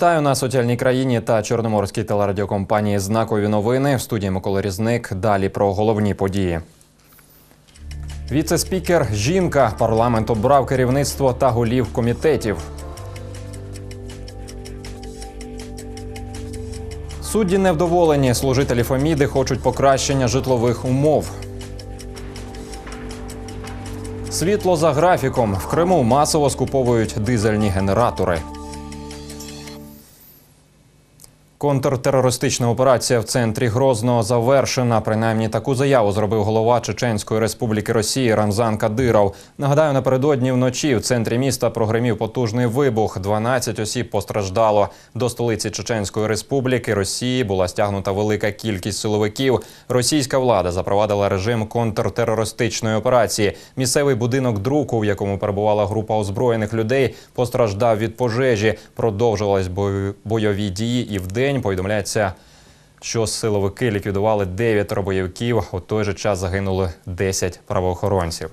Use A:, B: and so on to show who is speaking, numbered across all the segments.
A: Вітаю на соціальній країні та чорноморській телерадіокомпанії Знакові новини в студії Микола Різник. Далі про головні події. Віце-спікер жінка. Парламент обрав керівництво та голів комітетів. Судді невдоволені. Служителі Фоміди хочуть покращення житлових умов. Світло за графіком. В Криму масово скуповують дизельні генератори. Контртерористична операція в центрі Грозного завершена. Принаймні таку заяву зробив голова Чеченської республіки Росії Рамзан Кадиров. Нагадаю, напередодні вночі в центрі міста прогримів потужний вибух. 12 осіб постраждало. До столиці Чеченської республіки Росії була стягнута велика кількість силовиків. Російська влада запровадила режим контртерористичної операції. Місцевий будинок друку, в якому перебувала група озброєних людей, постраждав від пожежі. Продовжувались бой- бойові дії і вдень. Повідомляється, що силовики ліквідували 9 бойовиків. У той же час загинули 10 правоохоронців.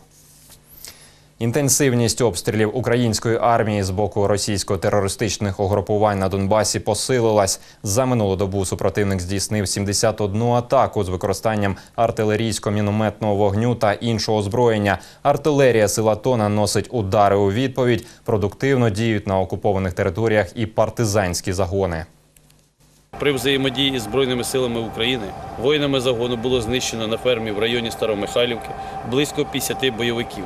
A: Інтенсивність обстрілів української армії з боку російсько-терористичних угрупувань на Донбасі посилилась. За минулу добу супротивник здійснив 71 атаку з використанням артилерійсько-мінометного вогню та іншого озброєння. Артилерія сила АТО наносить удари у відповідь. Продуктивно діють на окупованих територіях і партизанські загони.
B: При взаємодії з Збройними силами України воїнами загону було знищено на фермі в районі Старомихайлівки близько 50 бойовиків.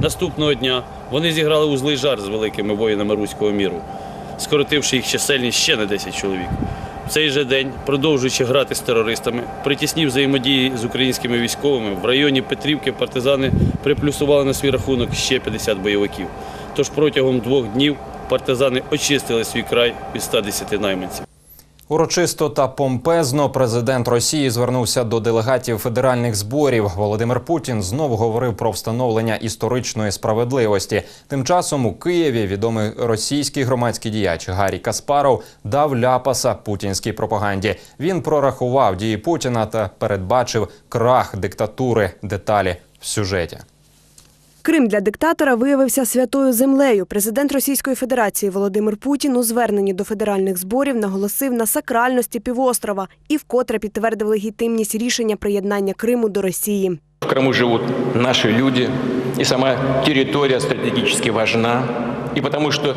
B: Наступного дня вони зіграли у злий жар з великими воїнами руського міру, скоротивши їх чисельність ще на 10 чоловік. В цей же день, продовжуючи грати з терористами, при тісній взаємодії з українськими військовими в районі Петрівки партизани приплюсували на свій рахунок ще 50 бойовиків. Тож протягом двох днів партизани очистили свій край від 110 найманців.
A: Урочисто та помпезно президент Росії звернувся до делегатів федеральних зборів. Володимир Путін знову говорив про встановлення історичної справедливості. Тим часом у Києві відомий російський громадський діяч Гаррі Каспаров дав ляпаса путінській пропаганді. Він прорахував дії Путіна та передбачив крах диктатури. Деталі в сюжеті.
C: Крим для диктатора виявився святою землею. Президент Російської Федерації Володимир Путін у зверненні до федеральних зборів наголосив на сакральності півострова і вкотре підтвердив легітимність рішення приєднання Криму до Росії.
D: В Крыму живут наши люди, и сама территория стратегически важна, и потому что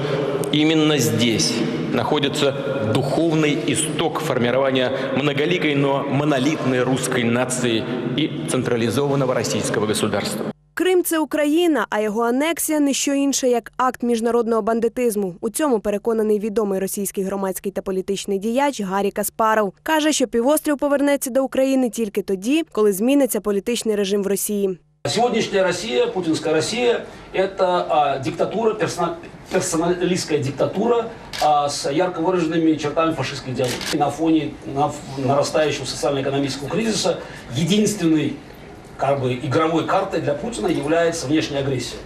D: именно здесь находится духовный исток формирования многоликой, но монолитной русской нации и централизованного российского государства.
C: Крим це Україна, а його анексія не що інше як акт міжнародного бандитизму. У цьому переконаний відомий російський громадський та політичний діяч Гаррі Каспаров. каже, що півострів повернеться до України тільки тоді, коли зміниться політичний режим в Росії.
E: Сегодняшняя Россия, путинская Россия, это а, диктатура, персона- персоналистская диктатура а, с ярко выраженными чертами фашистской идеологии. На фоне на- нарастающего социально-экономического кризиса единственной как бы, игровой картой для Путина является внешняя агрессия.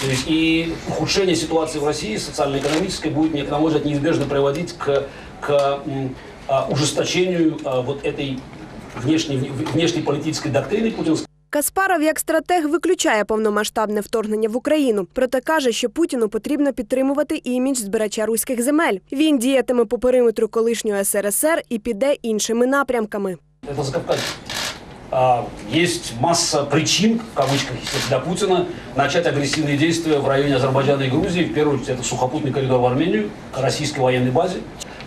E: То есть и ухудшение ситуации в России социально-экономической будет, на мой взгляд, неизбежно приводить к, к м, а, ужесточению а, вот этой внешней, внешней политической доктрины путинской.
C: Каспаров як стратег виключає повномасштабне вторгнення в Україну, проте каже, що Путіну потрібно підтримувати імідж збирача руських земель. Він діятиме по периметру колишнього СРСР і піде іншими напрямками.
E: Это Закавказье. А, Есть масса причин, в кавычках, естественно, для Путина начать агрессивные действия в районе Азербайджана и Грузии. В первую очередь, это сухопутный коридор в Армению, к российской военной базе.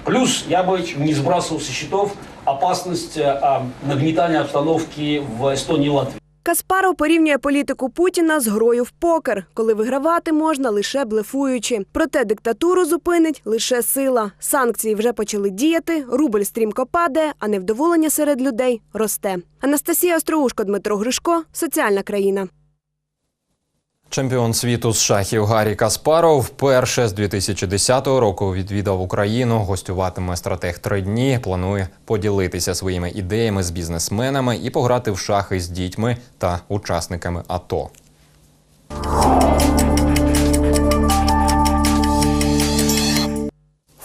E: Плюс я бы не сбрасывал со счетов опасность а, нагнетания обстановки в Эстонии и Латвии.
C: Каспаров порівнює політику Путіна з грою в покер, коли вигравати можна лише блефуючи. Проте диктатуру зупинить лише сила. Санкції вже почали діяти, рубль стрімко падає, а невдоволення серед людей росте. Анастасія Остроушко, Дмитро Гришко, соціальна країна.
A: Чемпіон світу з шахів Гаррі Каспаров вперше з 2010 року відвідав Україну. Гостюватиме стратег три дні. Планує поділитися своїми ідеями з бізнесменами і пограти в шахи з дітьми та учасниками АТО.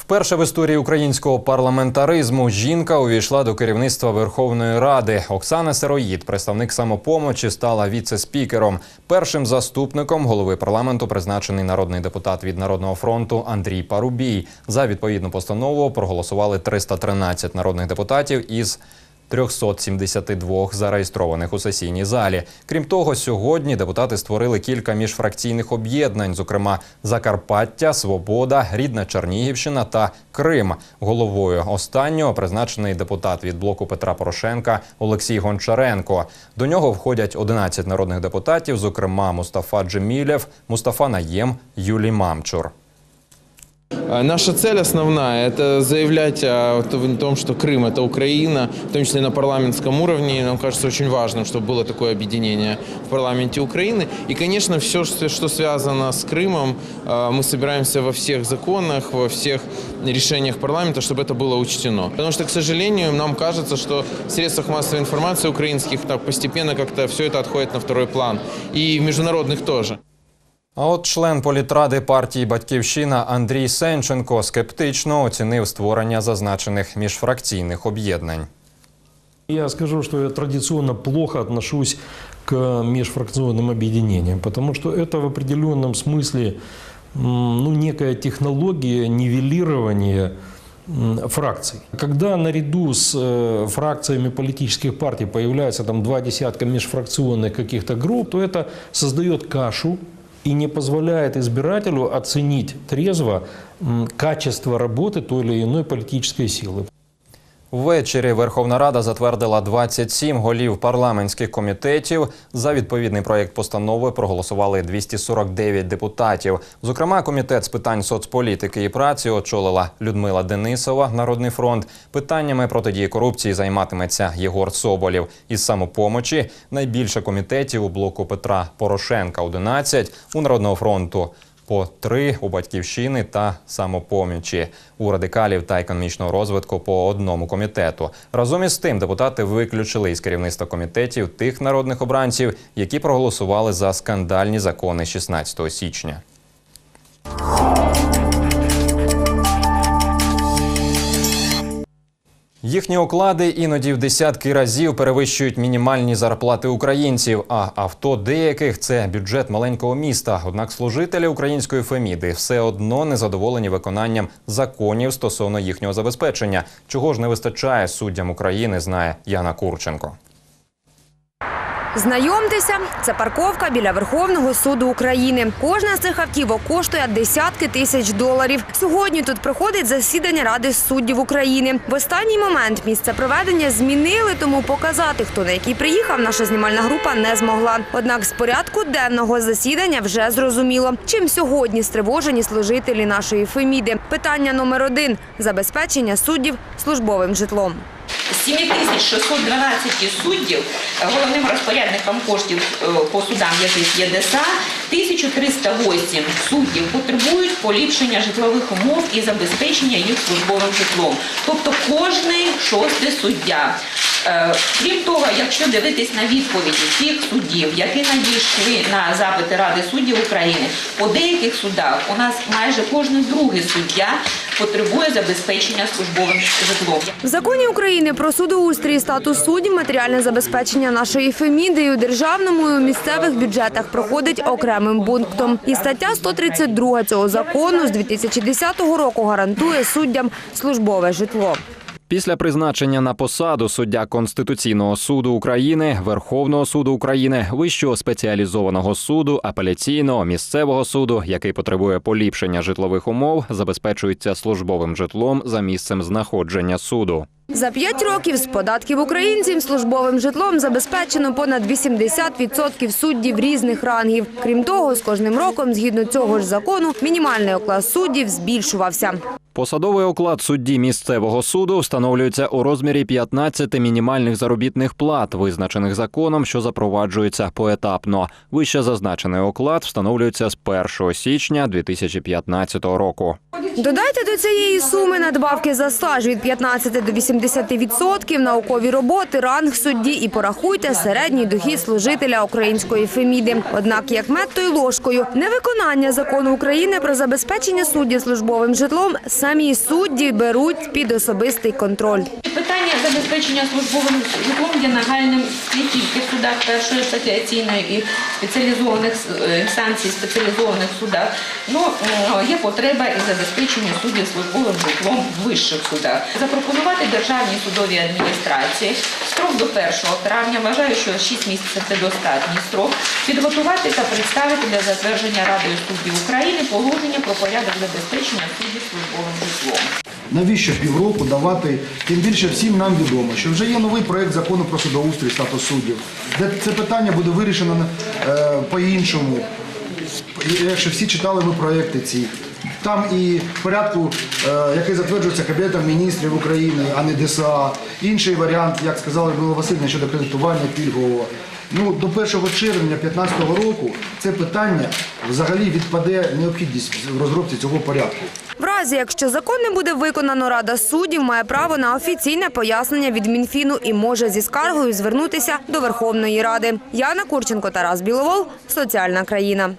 A: Вперше в історії українського парламентаризму жінка увійшла до керівництва Верховної Ради. Оксана Сироїд, представник самопомочі, стала віце-спікером. Першим заступником голови парламенту призначений народний депутат від Народного фронту Андрій Парубій. За відповідну постанову проголосували 313 народних депутатів із 372 зареєстрованих у сесійній залі. Крім того, сьогодні депутати створили кілька міжфракційних об'єднань, зокрема Закарпаття, Свобода, Рідна Чернігівщина та Крим. Головою останнього призначений депутат від блоку Петра Порошенка Олексій Гончаренко. До нього входять 11 народних депутатів, зокрема Мустафа Джемілєв, Мустафа Наєм, Юлій Мамчур.
F: А Наша цель основная – это заявлять о том, что Крым – это Украина, в том числе на парламентском уровне. И Нам кажется очень важным, чтобы было такое объединение в парламенте Украины. И, конечно, все, что что связано с Крымом, э, мы собираемся во всех законах, во всех решениях парламента, чтобы это было учтено. Потому что, к сожалению, нам кажется, что в средствах массовой информации украинских так постепенно как-то все это отходит на второй план. И в международных тоже.
A: А от член політради партії Батьківщина Андрій Сенченко скептично оцінив створення зазначених міжфракційних об'єднань.
G: Я скажу, что я традиционно плохо отношусь к межфракционным объединениям, потому что это в определенном смысле м, ну, некая технология нивелирования м, фракций. Когда наряду с э, фракциями политических партий появляется там два десятка межфракционных каких-то групп, то это создает кашу и не позволяет избирателю оценить трезво качество работы той или иной политической силы.
A: Ввечері Верховна Рада затвердила 27 голів парламентських комітетів. За відповідний проєкт постанови проголосували 249 депутатів. Зокрема, комітет з питань соцполітики і праці очолила Людмила Денисова, Народний фронт. Питаннями протидії корупції займатиметься Єгор Соболєв. Із самопомочі найбільше комітетів у блоку Петра Порошенка 11, у Народного фронту по три у батьківщини та самопомічі у радикалів та економічного розвитку по одному комітету. Разом із тим депутати виключили із керівництва комітетів тих народних обранців, які проголосували за скандальні закони 16 січня. Їхні оклади іноді в десятки разів перевищують мінімальні зарплати українців. А авто деяких це бюджет маленького міста. Однак служителі української феміди все одно незадоволені виконанням законів стосовно їхнього забезпечення. Чого ж не вистачає суддям України, знає Яна Курченко.
H: Знайомтеся, це парковка біля Верховного суду України. Кожна з цих автівок коштує десятки тисяч доларів. Сьогодні тут проходить засідання Ради суддів України. В останній момент місце проведення змінили, тому показати, хто на який приїхав, наша знімальна група не змогла. Однак з порядку денного засідання вже зрозуміло, чим сьогодні стривожені служителі нашої Феміди. Питання номер один забезпечення суддів службовим житлом.
I: З 7612 суддів, головним розпорядником коштів е, по судам, яких є ДСА, 1308 суддів потребують поліпшення житлових умов і забезпечення їх службовим житлом. Тобто кожний шостий суддя. Е, Крім того, якщо дивитись на відповіді тих суддів, які надійшли на запити Ради суддів України, по деяких судах у нас майже кожен другий суддя потребує забезпечення службовим житлом.
H: В законі України про судоустрій статус суддів матеріальне забезпечення нашої Феміди у державному і у місцевих бюджетах проходить окремим пунктом. І стаття 132 цього закону з 2010 року гарантує суддям службове житло.
A: Після призначення на посаду суддя Конституційного суду України, Верховного суду України, Вищого спеціалізованого суду, апеляційного місцевого суду, який потребує поліпшення житлових умов, забезпечується службовим житлом за місцем знаходження суду.
H: За п'ять років з податків українців службовим житлом забезпечено понад 80% суддів різних рангів. Крім того, з кожним роком, згідно цього ж закону, мінімальний оклад суддів збільшувався.
A: Посадовий оклад судді місцевого суду встановлюється у розмірі 15 мінімальних заробітних плат, визначених законом, що запроваджується поетапно. Вище зазначений оклад встановлюється з 1 січня 2015 року.
H: Додайте до цієї суми надбавки за стаж від 15 до 80%, наукові роботи, ранг судді і порахуйте середній дохід служителя української феміди. Однак, як мед, то й ложкою, невиконання закону України про забезпечення суддів службовим житлом самі судді беруть під особистий контроль.
I: Забезпечення службовим житлом є нагальним не тільки в судах першої асоціаційної і спеціалізованих е, інстанцій, спеціалізованих судах. Ну є потреба і забезпечення суддів службовим житлом в вищих судах. Запропонувати державній судовій адміністрації строк до 1 травня. Вважаю, що 6 місяців це достатній строк. Підготувати та представити для затвердження Радою суддів України положення про порядок забезпечення суддів службовим житлом.
J: Навіщо півроку давати, тим більше всім нам відомо, що вже є новий проєкт закону про судоустрій статус суддів, де це питання буде вирішено е, по-іншому. Якщо всі читали ви проекти ці. Там і порядку, е, який затверджується Кабінетом міністрів України, а не ДСА. Інший варіант, як сказала Людмила Васильівна, щодо кредитування пільгового. Ну, до 1 червня 2015 року це питання взагалі відпаде необхідність в розробці цього порядку.
H: В разі, якщо закон не буде виконано, Рада суддів має право на офіційне пояснення від Мінфіну і може зі скаргою звернутися до Верховної Ради. Яна Курченко, Тарас Біловол, Соціальна країна.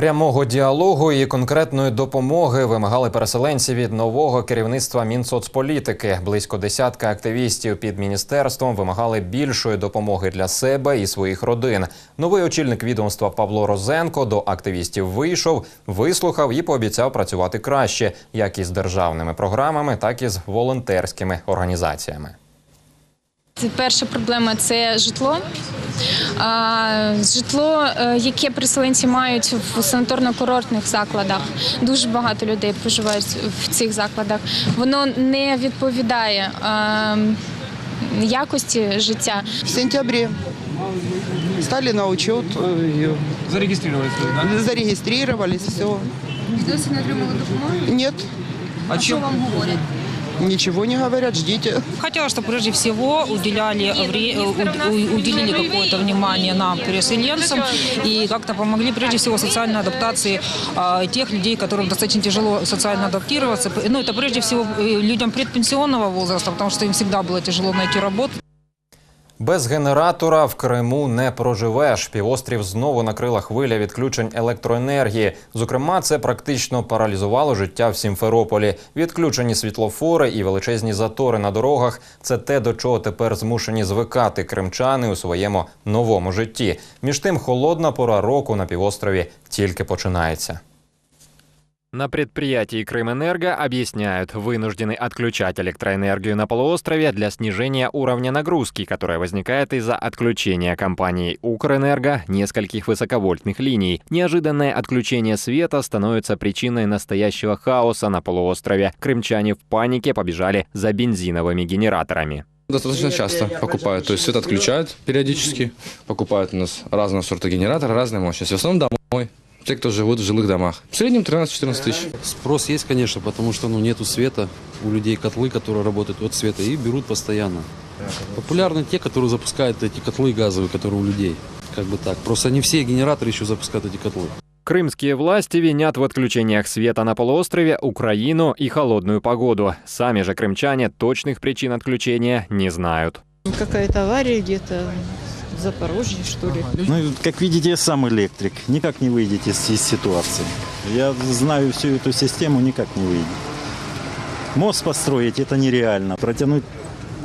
A: Прямого діалогу і конкретної допомоги вимагали переселенці від нового керівництва Мінсоцполітики. Близько десятка активістів під міністерством вимагали більшої допомоги для себе і своїх родин. Новий очільник відомства Павло Розенко до активістів вийшов, вислухав і пообіцяв працювати краще, як із державними програмами, так і з волонтерськими організаціями.
K: Це Перша проблема це житло. Житло, е, яке переселенці мають в санаторно-курортних закладах. Дуже багато людей проживають в цих закладах. Воно не відповідає якості життя.
L: В сентябре стали на учет. Зарегистрировались? Зарегистрировались, все.
K: Досі не отримали допомоги?
L: Нет.
K: А що вам говорять?
L: Ничего не говорят, ждите.
M: Хотела, чтобы прежде всего уделяли, вре- у- у- уделили какое-то внимание нам, переселенцам, и как-то помогли прежде всего социальной адаптации а, тех людей, которым достаточно тяжело социально адаптироваться. Ну, это прежде всего э, людям предпенсионного возраста, потому что им всегда было тяжело найти работу.
A: Без генератора в Криму не проживеш. Півострів знову накрила хвиля відключень електроенергії. Зокрема, це практично паралізувало життя в Сімферополі. Відключені світлофори і величезні затори на дорогах це те, до чого тепер змушені звикати кримчани у своєму новому житті. Між тим, холодна пора року на півострові тільки починається. На предприятии «Крымэнерго» объясняют, вынуждены отключать электроэнергию на полуострове для снижения уровня нагрузки, которая возникает из-за отключения компанией «Укрэнерго» нескольких высоковольтных линий. Неожиданное отключение света становится причиной настоящего хаоса на полуострове. Крымчане в панике побежали за бензиновыми генераторами.
N: Достаточно часто покупают, то есть свет отключают периодически, покупают у нас разного сорта генераторы, разной мощности. В основном домой, те, кто живут в жилых домах. В среднем 13-14 тысяч.
O: Спрос есть, конечно, потому что ну, нету света. У людей котлы, которые работают от света, и берут постоянно. Популярны те, которые запускают эти котлы газовые, которые у людей. Как бы так. Просто не все генераторы еще запускают эти котлы.
A: Крымские власти винят в отключениях света на полуострове Украину и холодную погоду. Сами же крымчане точных причин отключения не знают.
P: Какая-то авария где-то в Запорожье, что ли.
Q: Ну, как видите, я сам электрик. Никак не выйдете из, из ситуации. Я знаю всю эту систему, никак не выйдет. Мост построить это нереально. Протянуть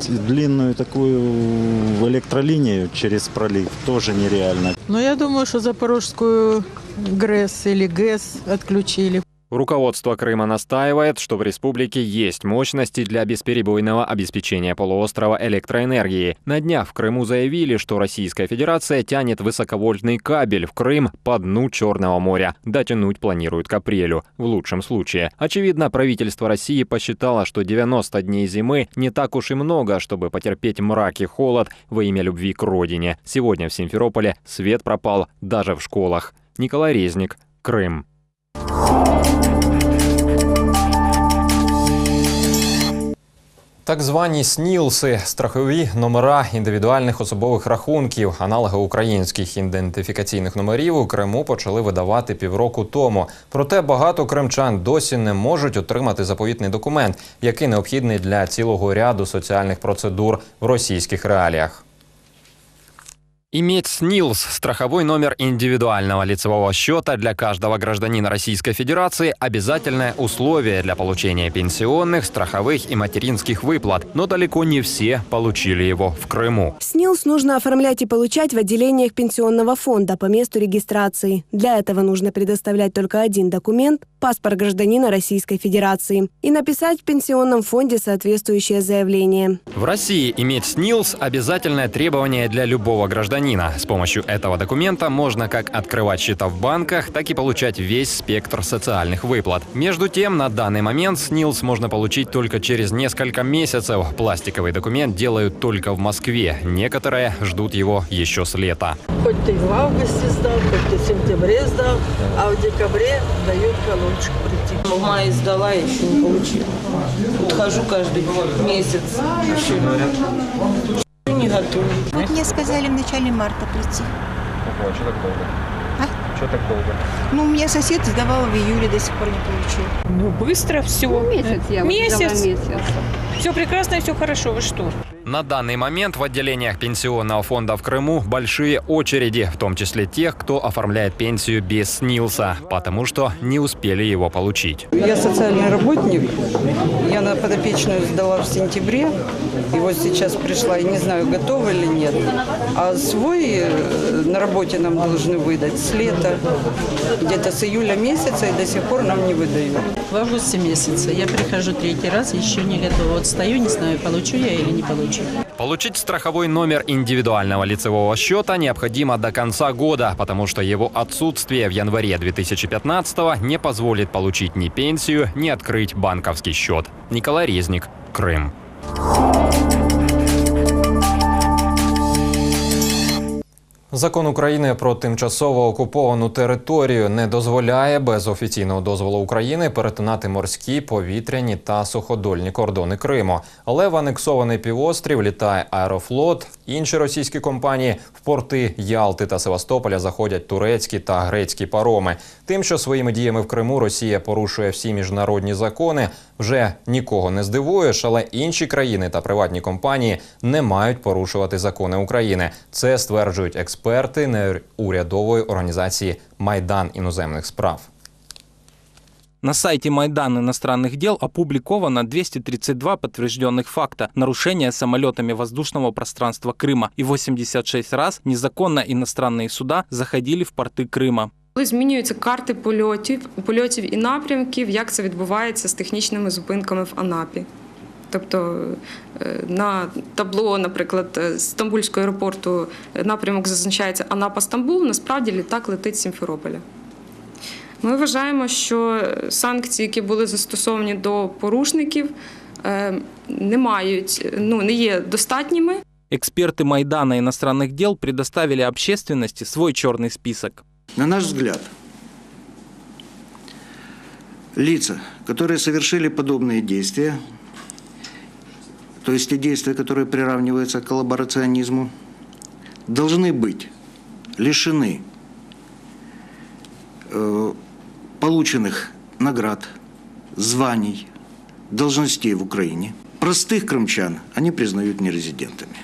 Q: длинную такую электролинию через пролив тоже нереально.
P: Но я думаю, что Запорожскую ГРЭС или ГЭС отключили.
A: Руководство Крыма настаивает, что в республике есть мощности для бесперебойного обеспечения полуострова электроэнергией. На днях в Крыму заявили, что Российская Федерация тянет высоковольтный кабель в Крым по дну Черного моря. Дотянуть планируют к апрелю, в лучшем случае. Очевидно, правительство России посчитало, что 90 дней зимы не так уж и много, чтобы потерпеть мрак и холод во имя любви к родине. Сегодня в Симферополе свет пропал даже в школах. Николай Резник, Крым. Так звані снілси страхові номера індивідуальних особових рахунків, аналоги українських ідентифікаційних номерів у Криму почали видавати півроку тому. Проте багато кримчан досі не можуть отримати заповітний документ, який необхідний для цілого ряду соціальних процедур в російських реаліях. Иметь СНИЛС – страховой номер индивидуального лицевого счета для каждого гражданина Российской Федерации – обязательное условие для получения пенсионных, страховых и материнских выплат. Но далеко не все получили его в Крыму.
C: СНИЛС нужно оформлять и получать в отделениях пенсионного фонда по месту регистрации. Для этого нужно предоставлять только один документ – паспорт гражданина Российской Федерации и написать в пенсионном фонде соответствующее заявление.
A: В России иметь СНИЛС – обязательное требование для любого гражданина. С помощью этого документа можно как открывать счета в банках, так и получать весь спектр социальных выплат. Между тем, на данный момент СНИЛС можно получить только через несколько месяцев. Пластиковый документ делают только в Москве. Некоторые ждут его еще с лета.
P: Хоть ты в августе сдал, хоть ты в сентябре сдал, а в декабре дают колончик прийти.
R: В мае сдала, еще не получила. Вот хожу каждый месяц. Еще не готовы.
S: Вот мне сказали в начале марта прийти.
A: Ого, что так долго?
S: А?
A: Что так долго?
S: Ну, у меня сосед сдавал в июле, до сих пор не получил.
R: Ну, быстро все.
S: месяц я
R: Месяц.
S: Вот месяц.
R: Все прекрасно и все хорошо. Вы что?
A: На данный момент в отделениях пенсионного фонда в Крыму большие очереди, в том числе тех, кто оформляет пенсию без СНИЛСа, потому что не успели его получить.
L: Я социальный работник. Я на подопечную сдала в сентябре. И вот сейчас пришла, и не знаю, готова или нет. А свой э, на работе нам должны выдать с лета. Где-то с июля месяца и до сих пор нам не выдают.
T: В августе месяце. Я прихожу третий раз, еще не готова. Вот стою, не знаю, получу я или не получу.
A: Получить страховой номер индивидуального лицевого счета необходимо до конца года, потому что его отсутствие в январе 2015 не позволит получить ни пенсию, ни открыть банковский счет. Николай Резник, Крым. Закон України про тимчасово окуповану територію не дозволяє без офіційного дозволу України перетинати морські, повітряні та суходольні кордони Криму. Але в анексований півострів літає Аерофлот. Інші російські компанії в порти Ялти та Севастополя заходять турецькі та грецькі пароми. Тим, що своїми діями в Криму Росія порушує всі міжнародні закони, вже нікого не здивуєш, але інші країни та приватні компанії не мають порушувати закони України. Це стверджують експерти неурядової організації Майдан іноземних справ.
U: На сайте Майдан иностранных дел опубликовано 232 подтвержденных факта нарушения самолетами воздушного пространства Крыма и 86 раз незаконно иностранные суда заходили в порты Крыма.
V: Коли змінюються карти польотів, польотів і напрямків, як це відбувається з технічними зупинками в Анапі. Тобто е, на табло, наприклад, з Стамбульського аеропорту напрямок зазначається Анапа-Стамбул, насправді літак летить з Сімферополя. Ми вважаємо, що санкції, які були застосовані до порушників, е, не мають, ну не є достатніми.
U: Эксперты Майдана иностранных дел предоставили общественности свой черный список.
W: На наш взгляд, лица, которые совершили подобные действия, то есть те действия, которые приравниваются к коллаборационизму, должны быть лишены э, полученных наград, званий, должностей в Украине. Простых крымчан они признают нерезидентами.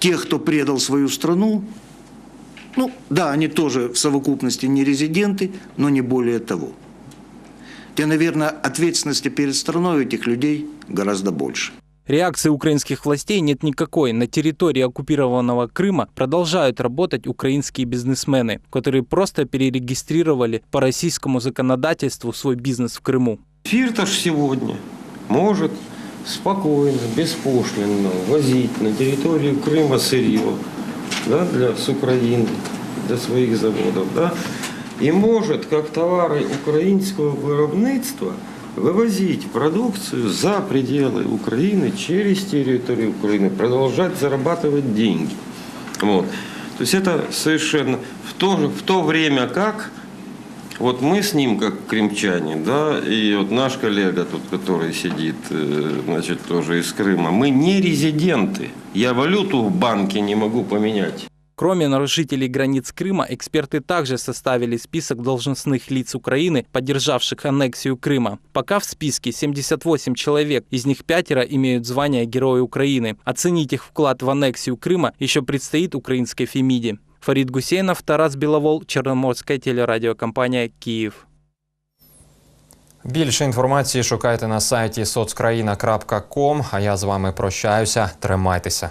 W: Тех, кто предал свою страну, ну да, они тоже в совокупности не резиденты, но не более того. Те, наверное, ответственности перед страной этих людей гораздо больше.
U: Реакции украинских властей нет никакой. На территории оккупированного Крыма продолжают работать украинские бизнесмены, которые просто перерегистрировали по российскому законодательству свой бизнес в Крыму.
X: Фирташ сегодня может спокойно, беспошлинно возить на территорию Крыма сырье да, для, с Украины, для своих заводов. Да, и может, как товары украинского виробництва, вывозить продукцию за пределы Украины, через территорию Украины, продолжать зарабатывать деньги. Вот. То есть это совершенно в то, в то время как вот мы с ним, как крымчане, да, и вот наш коллега тут, который сидит, э, значит, тоже из Крыма, мы не резиденты. Я валюту в банке не могу поменять.
U: Кроме нарушителей границ Крыма, эксперты также составили список должностных лиц Украины, поддержавших аннексию Крыма. Пока в списке 78 человек, из них пятеро имеют звание Героя Украины. Оценить их вклад в аннексию Крыма еще предстоит украинской Фемиде. Фарид Гусейнов, Тарас Беловол, Черноморская телерадиокомпания «Киев».
A: Більше інформації шукайте на сайті соцкраїна.ком. А я з вами прощаюся. Тримайтеся.